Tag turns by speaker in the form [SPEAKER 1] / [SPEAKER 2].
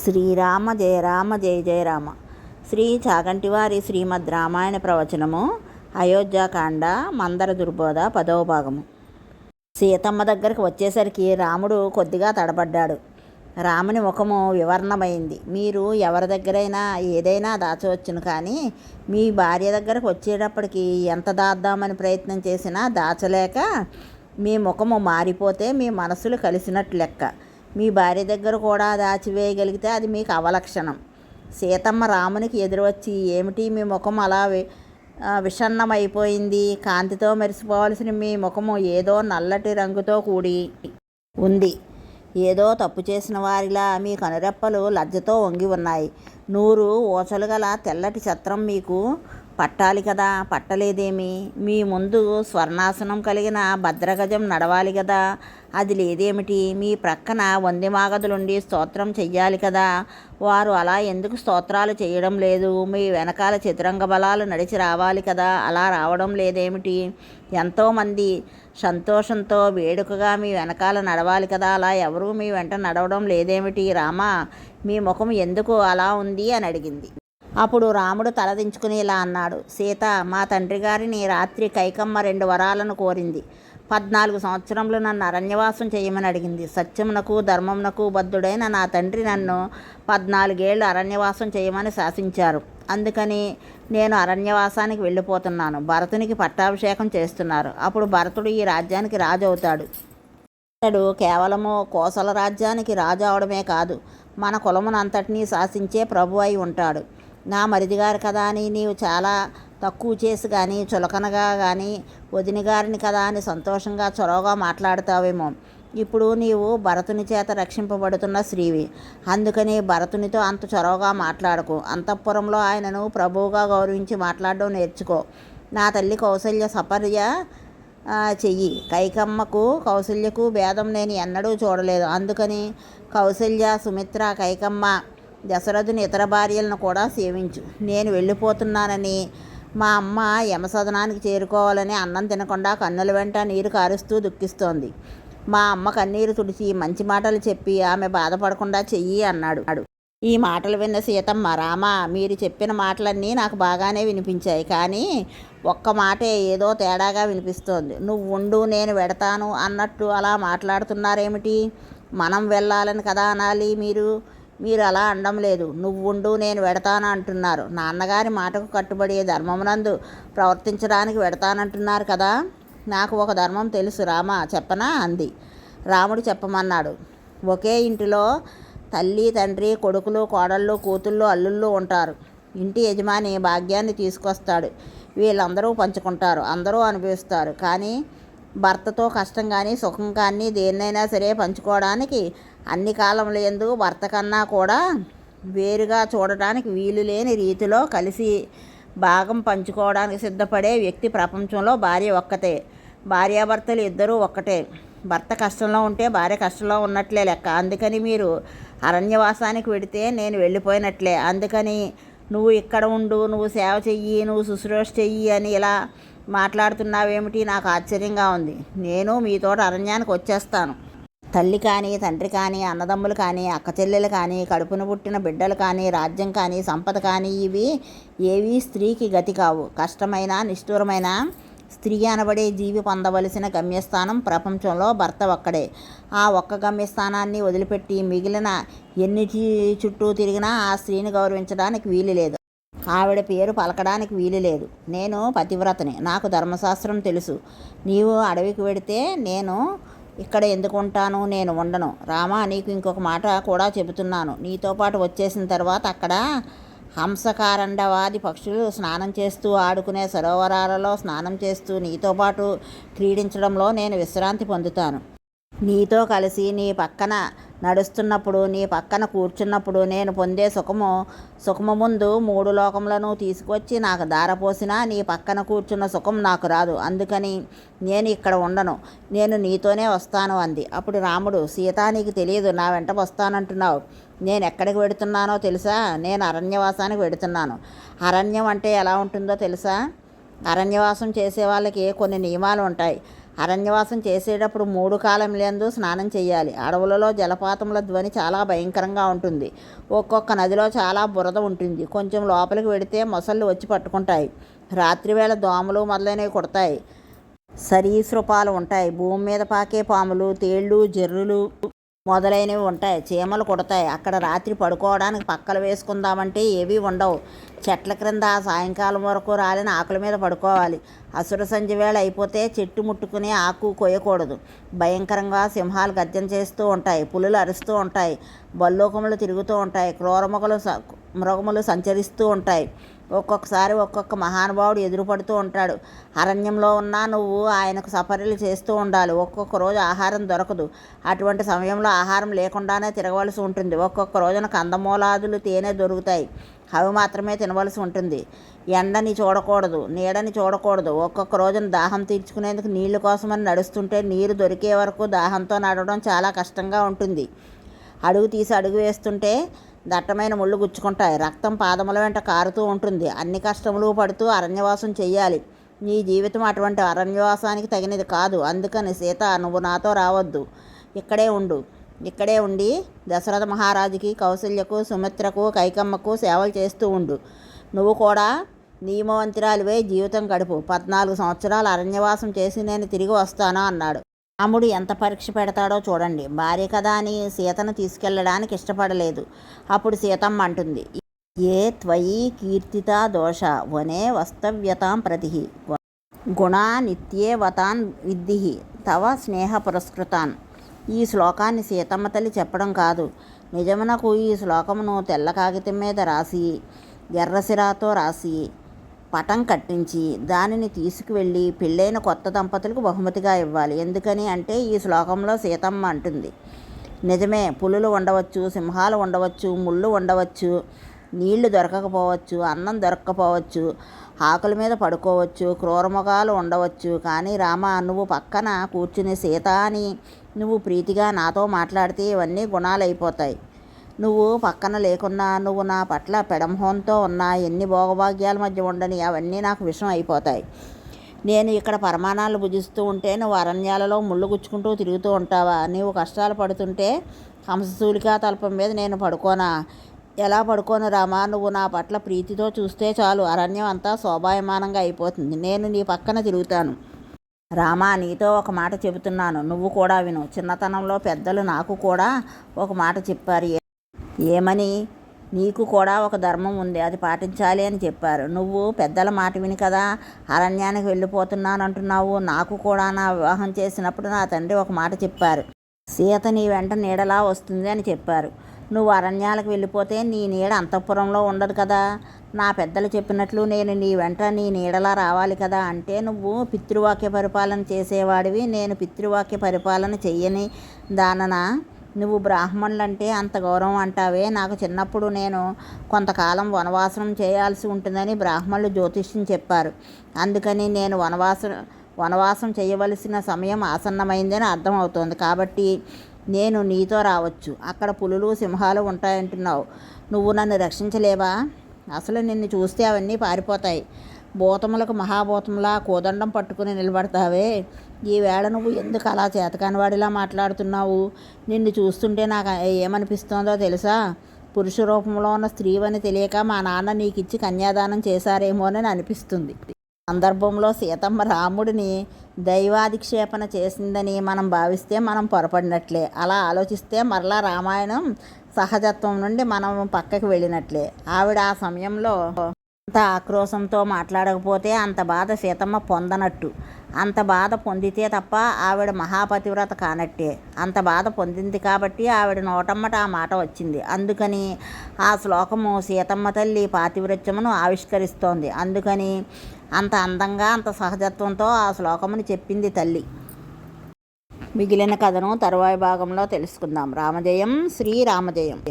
[SPEAKER 1] శ్రీరామ జయ రామ జయ జయ రామ. శ్రీ చాగంటివారి శ్రీమద్ రామాయణ ప్రవచనము అయోధ్యాకాండ మందర దుర్బోధ పదవ భాగము. సీతమ్మ దగ్గరకు వచ్చేసరికి రాముడు కొద్దిగా తడబడ్డాడు. రాముని ముఖము వివరణమైంది. మీరు ఎవరి దగ్గరైనా ఏదైనా దాచవచ్చును కానీ మీ భార్య దగ్గరకు వచ్చేటప్పటికి ఎంత దాద్దామని ప్రయత్నం చేసినా దాచలేక మీ ముఖము మారిపోతే మీ మనసులు కలిసినట్లు లెక్క. మీ భార్య దగ్గర కూడా దాచివేయగలిగితే అది మీకు అవలక్షణం. సీతమ్మ రామునికి ఎదురువచ్చి ఏమిటి మీ ముఖం అలా విషన్నమైపోయింది. కాంతితో మెరిసిపోవలసిన మీ ముఖము ఏదో నల్లటి రంగుతో కూడి ఉంది. ఏదో తప్పు చేసిన వారిలా మీ కనురెప్పలు లజ్జతో వంగి ఉన్నాయి. నూరు ఊచలు గల తెల్లటి ఛత్రం మీకు పట్టాలి కదా పట్టలేదేమి? మీ ముందు స్వర్ణాసనం కలిగిన భద్రగజం నడవాలి కదా. అది లేదేమిటి? మీ ప్రక్కన వందిమాగదులుండి స్తోత్రం చెయ్యాలి కదా. వారు అలా ఎందుకు స్తోత్రాలు చేయడం లేదు? మీ వెనకాల చతురంగ బలాలు నడిచి రావాలి కదా. అలా రావడం లేదేమిటి? ఎంతోమంది సంతోషంతో వేడుకగా మీ వెనకాల నడవాలి కదా. అలా ఎవరూ మీ వెంట నడవడం లేదేమిటి? రామా మీ ముఖం ఎందుకు అలా ఉంది? అని అడిగింది. అప్పుడు రాముడు తలదించుకుని ఇలా అన్నాడు సీత మా తండ్రి గారిని రాత్రి కైకమ్మ రెండు వరాలను కోరింది. పద్నాలుగు సంవత్సరములు నన్ను అరణ్యవాసం చేయమని అడిగింది. సత్యమునకు ధర్మమునకు బద్ధుడైన నా తండ్రి నన్ను పద్నాలుగేళ్ళు అరణ్యవాసం చేయమని శాసించారు. అందుకని నేను అరణ్యవాసానికి వెళ్ళిపోతున్నాను. భరతునికి పట్టాభిషేకం చేస్తున్నారు. అప్పుడు భరతుడు ఈ రాజ్యానికి రాజు అవుతాడు. అతడు కేవలము కోసల రాజ్యానికి రాజు అవడమే కాదు మన కులమునంతటినీ శాసించే ప్రభు అయి ఉంటాడు. నా మరిదిగారు కదా అని నీవు చాలా తక్కువ చేసి కానీ చులకనగా కానీ వదిన గారిని కదా అని సంతోషంగా చొరవగా మాట్లాడతావేమో. ఇప్పుడు నీవు భరతుని చేత రక్షింపబడుతున్న శ్రీవి అందుకని భరతునితో అంత చొరవగా మాట్లాడకు. అంతఃపురంలో ఆయనను ప్రభువుగా గౌరవించి మాట్లాడడం నేర్చుకో. నా తల్లి కౌశల్య సపర్య చెయ్యి. కైకమ్మకు కౌసల్యకు భేదం నేను ఎన్నడూ చూడలేదు. అందుకని కౌశల్య సుమిత్ర కైకమ్మ దశరథుని ఇతర భార్యలను కూడా సేవించు. నేను వెళ్ళిపోతున్నానని మా అమ్మ యమసదనానికి చేరుకోవాలని అన్నం తినకుండా కన్నుల వెంట నీరు కారుస్తూ దుఃఖిస్తోంది. మా అమ్మ కన్నీరు తుడిచి మంచి మాటలు చెప్పి ఆమె బాధపడకుండా చెయ్యి అన్నాడు. ఈ మాటలు విన్న సీతమ్మ రామ మీరు చెప్పిన మాటలన్నీ నాకు బాగానే వినిపించాయి కానీ ఒక్క మాటే ఏదో తేడాగా వినిపిస్తోంది. నువ్వు ఉండు నేను వెడతాను అన్నట్టు అలా మాట్లాడుతున్నారేమిటి? మనం వెళ్ళాలని కదా అనాలి మీరు? మీరు అలా అనడం లేదు. నువ్వు ఉండు నేను వెడతాను అంటున్నారు. నాన్నగారి మాటకు కట్టుబడి ధర్మమునందు ప్రవర్తించడానికి వెడతానంటున్నారు కదా? నాకు ఒక ధర్మం తెలుసు రామ చెప్పనా? అంది. రాముడు చెప్పమన్నాడు. ఒకే ఇంటిలో తల్లి తండ్రి కొడుకులు కోడళ్ళు కూతుళ్ళు అల్లుళ్ళు ఉంటారు. ఇంటి యజమాని భాగ్యాన్ని తీసుకొస్తాడు. వీళ్ళందరూ పంచుకుంటారు అందరూ అనుభవిస్తారు. కానీ భర్తతో కష్టం కానీ సుఖం కానీ దేన్నైనా సరే పంచుకోవడానికి అన్ని కాలముల ఎందు భర్త కన్నా కూడా వేరుగా చూడటానికి వీలు లేని రీతిలో కలిసి భాగం పంచుకోవడానికి సిద్ధపడే వ్యక్తి ప్రపంచంలో భార్య ఒక్కతే. భార్యాభర్తలు ఇద్దరూ ఒక్కటే. భర్త కష్టంలో ఉంటే భార్య కష్టంలో ఉన్నట్లే లెక్క. అందుకని మీరు అరణ్యవాసానికి వెడితే నేను వెళ్ళిపోయినట్లే. అందుకని నువ్వు ఇక్కడ ఉండు నువ్వు సేవ చెయ్యి నువ్వు శుశ్రూష చెయ్యి అని ఇలా మాట్లాడుతున్నావేమిటి? నాకు ఆశ్చర్యంగా ఉంది. నేను మీతోటి అరణ్యానికి వచ్చేస్తాను. తల్లి కానీ తండ్రి కానీ అన్నదమ్ములు కానీ అక్క చెల్లెలు కానీ కడుపున పుట్టిన బిడ్డలు కానీ రాజ్యం కానీ సంపద కానీ ఇవి ఏవీ స్త్రీకి గతి కావు. కష్టమైన నిష్ఠూరమైన స్త్రీ అనబడే జీవి పొందవలసిన గమ్యస్థానం ప్రపంచంలో భర్త ఒక్కడే. ఆ ఒక్క గమ్యస్థానాన్ని వదిలిపెట్టి మిగిలిన ఎన్ని చుట్టూ తిరిగినా ఆ స్త్రీని గౌరవించడానికి వీలు లేదు. ఆవిడ పేరు పలకడానికి వీలు లేదు. నేను పతివ్రతని. నాకు ధర్మశాస్త్రం తెలుసు. నీవు అడవికి వెడితే నేను ఇక్కడ ఎందుకు ఉంటాను నేను ఉండను. రామా నీకు ఇంకొక మాట కూడా చెబుతున్నాను. నీతో పాటు వచ్చేసిన తర్వాత అక్కడ హంసకారండవాది పక్షులు స్నానం చేస్తూ ఆడుకునే సరోవరాలలో స్నానం చేస్తూ నీతో పాటు క్రీడించడంలో నేను విశ్రాంతి పొందుతాను. నీతో కలిసి నీ పక్కన నడుస్తున్నప్పుడు నీ పక్కన కూర్చున్నప్పుడు నేను పొందే సుఖము సుఖము ముందు మూడు లోకములను తీసుకొచ్చి నాకు దారపోసినా నీ పక్కన కూర్చున్న సుఖం నాకు రాదు. అందుకని నేను ఇక్కడ ఉండను. నేను నీతోనే వస్తాను అంది. అప్పుడు రాముడు సీత నీకు తెలియదు నా వెంట వస్తానంటున్నావు. నేను ఎక్కడికి వెడుతున్నానో తెలుసా? నేను అరణ్యవాసానికి వెడుతున్నాను. అరణ్యం అంటే ఎలా ఉంటుందో తెలుసా? అరణ్యవాసం చేసే వాళ్ళకి కొన్ని నియమాలు ఉంటాయి. అరణ్యవాసం చేసేటప్పుడు మూడు కాలములందు స్నానం చేయాలి. అడవులలో జలపాతముల ధ్వని చాలా భయంకరంగా ఉంటుంది. ఒక్కొక్క నదిలో చాలా బురద ఉంటుంది. కొంచెం లోపలికి వెడితే మొసళ్ళు వచ్చి పట్టుకుంటాయి. రాత్రివేళ దోమలు మొదలైనవి కుడతాయి. సరీసృపాలు ఉంటాయి. భూమి మీద పాకే పాములు తేళ్ళు జర్రులు మొదలైనవి ఉంటాయి. చీమలు కుడతాయి. అక్కడ రాత్రి పడుకోవడానికి పక్కలు వేసుకుందామంటే ఏవీ ఉండవు. చెట్ల క్రింద సాయంకాలం వరకు రాలిన ఆకుల మీద పడుకోవాలి. అసుర సంధ్య వేళ అయిపోతే చెట్టు ముట్టుకుని ఆకు కొయ్యకూడదు. భయంకరంగా సింహాలు గద్యం చేస్తూ ఉంటాయి. పులులు అరుస్తూ ఉంటాయి. బల్లోకములు తిరుగుతూ ఉంటాయి. క్రూరముఖలు మృగములు సంచరిస్తూ ఉంటాయి. ఒక్కొక్కసారి ఒక్కొక్క మహానుభావుడు ఎదురుపడుతూ ఉంటాడు. అరణ్యంలో ఉన్నా నువ్వు ఆయనకు సపర్యలు చేస్తూ ఉండాలి. ఒక్కొక్క రోజు ఆహారం దొరకదు. అటువంటి సమయంలో ఆహారం లేకుండానే తిరగవలసి ఉంటుంది. ఒక్కొక్క రోజున కందమూలాదులు తేనె దొరుకుతాయి. అవి మాత్రమే తినవలసి ఉంటుంది. ఎండని చూడకూడదు నీడని చూడకూడదు. ఒక్కొక్క రోజున దాహం తీర్చుకునేందుకు నీళ్ళు కోసమని నడుస్తుంటే నీరు దొరికే వరకు దాహంతో నడవడం చాలా కష్టంగా ఉంటుంది. అడుగు తీసి అడుగు వేస్తుంటే దట్టమైన ముళ్ళు గుచ్చుకుంటాయి. రక్తం పాదముల వెంట కారుతూ ఉంటుంది. అన్ని కష్టములు పడుతూ అరణ్యవాసం చెయ్యాలి. నీ జీవితం అటువంటి అరణ్యవాసానికి తగినది కాదు. అందుకని సీత నువ్వు నాతో రావద్దు. ఇక్కడే ఉండు. ఇక్కడే ఉండి దశరథ మహారాజుకి కౌసల్యకు సుమిత్రకు కైకమ్మకు సేవలు చేస్తూ ఉండు. నువ్వు కూడా నియమవంతురాలివే జీవితం గడుపు. పద్నాలుగు సంవత్సరాలు అరణ్యవాసం చేసి నేను తిరిగి వస్తాను అన్నాడు. అమ్ముడు ఎంత పరీక్ష పెడతాడో చూడండి. భార్య కదా అని సీతను తీసుకెళ్ళడానికి ఇష్టపడలేదు. అప్పుడు సీతమ్మ అంటుంది ఏ త్వయి కీర్తిత దోష? వనే వస్తవ్యతాం ప్రతి. గుణా నిత్యే వతాన్ విద్ధి. తవ స్నేహ పురస్కృతాన్. ఈ శ్లోకాన్ని సీతమ్మ తల్లి చెప్పడం కాదు. నిజమునకు ఈ శ్లోకమును తెల్ల కాగితం మీద రాసి ఎర్రసిరాతో రాసి పటం కట్టించి దానిని తీసుకువెళ్ళి పెళ్ళైన కొత్త దంపతులకు బహుమతిగా ఇవ్వాలి. ఎందుకని అంటే ఈ శ్లోకంలో సీతమ్మ అంటుంది. నిజమే పులులు ఉండవచ్చు సింహాలు ఉండవచ్చు ముళ్ళు ఉండవచ్చు నీళ్ళు దొరకకపోవచ్చు అన్నం దొరకకపోవచ్చు ఆకుల మీద పడుకోవచ్చు క్రూరముఖాలు ఉండవచ్చు కానీ రామ నువ్వు పక్కన కూర్చుని సీత అని నువ్వు ప్రీతిగా నాతో మాట్లాడితే ఇవన్నీ గుణాలు అయిపోతాయి నువ్వు పక్కన లేకున్నా నువ్వు నా పట్ల పెడంహోంతో ఉన్నా ఎన్ని భోగభాగ్యాల మధ్య ఉండని అవన్నీ నాకు విషం అయిపోతాయి. నేను ఇక్కడ పరమాణాలు భుజిస్తూ ఉంటే నువ్వు అరణ్యాలలో ముళ్ళు గుచ్చుకుంటూ తిరుగుతూ ఉంటావా? నీవు కష్టాలు పడుతుంటే హంససూలికా తల్పం మీద నేను పడుకోనా? ఎలా పడుకోను రామా? నువ్వు నా పట్ల ప్రీతితో చూస్తే చాలు. అరణ్యం అంతా శోభాయమానంగా అయిపోతుంది. నేను నీ పక్కన తిరుగుతాను. రామా నీతో ఒక మాట చెబుతున్నాను. నువ్వు కూడా విను. చిన్నతనంలో పెద్దలు నాకు కూడా ఒక మాట చెప్పారు. ఏమని? నీకు కూడా ఒక ధర్మం ఉంది అది పాటించాలి అని చెప్పారు. నువ్వు పెద్దల మాట విని కదా అరణ్యానికి వెళ్ళిపోతున్నాను అంటున్నావు నాకు కూడా నా వివాహం చేసినప్పుడు నా తండ్రి ఒక మాట చెప్పారు. సీత నీ వెంట నీడలా వస్తుంది అని చెప్పారు. నువ్వు అరణ్యాలకు వెళ్ళిపోతే నీ నీడ అంతఃపురంలో ఉండదు కదా. నా పెద్దలు చెప్పినట్లు నేను నీ వెంట నీ నీడలా రావాలి కదా అంటే నువ్వు పితృవాక్య పరిపాలన చేసేవాడివి. నేను పితృవాక్య పరిపాలన చెయ్యని దాననా? నువ్వు బ్రాహ్మణులంటే అంత గౌరవం అంటావే. నాకు చిన్నప్పుడు నేను కొంతకాలం వనవాసం చేయాల్సి ఉంటుందని బ్రాహ్మణులు జ్యోతిష్యం చెప్పారు. అందుకని నేను వనవాసం వనవాసం చేయవలసిన సమయం ఆసన్నమైందని అర్థమవుతోంది. కాబట్టి నేను నీతో రావచ్చు. అక్కడ పులులు సింహాలు ఉంటాయంటున్నావు. నువ్వు నన్ను రక్షించలేవా? అసలు నిన్ను చూస్తే అవన్నీ పారిపోతాయి. భూతములకు మహాభూతంలా కోదండం పట్టుకుని నిలబడతావే. ఈవేళ నువ్వు ఎందుకు అలా చేతకానివాడిలా మాట్లాడుతున్నావు? నిన్ను చూస్తుంటే నాకు ఏమనిపిస్తోందో తెలుసా? పురుష రూపంలో ఉన్న స్త్రీవని తెలియక మా నాన్న నీకు ఇచ్చి కన్యాదానం చేశారేమోనని అనిపిస్తుంది. సందర్భంలో సీతమ్మ రాముడిని దైవాధిక్షేపణ చేసిందని మనం భావిస్తే మనం పొరపడినట్లే. అలా ఆలోచిస్తే మరలా రామాయణం సహజత్వం నుండి మనం పక్కకి వెళ్ళినట్లే. ఆవిడ ఆ సమయంలో అంత ఆక్రోశంతో మాట్లాడకపోతే అంత బాధ సీతమ్మ పొందనట్టు. అంత బాధ పొందితే తప్ప ఆవిడ మహాపతివ్రత కానట్టే. అంత బాధ పొందింది కాబట్టి ఆవిడ నోటమ్మట ఆ మాట వచ్చింది. అందుకని ఆ శ్లోకము సీతమ్మ తల్లి పాతివ్రత్యమును ఆవిష్కరిస్తోంది. అందుకని అంత అందంగా అంత సహజత్వంతో ఆ శ్లోకముని చెప్పింది తల్లి. మిగిలిన కథను తరువాయి భాగంలో తెలుసుకుందాం. రామజయం శ్రీ రామజయం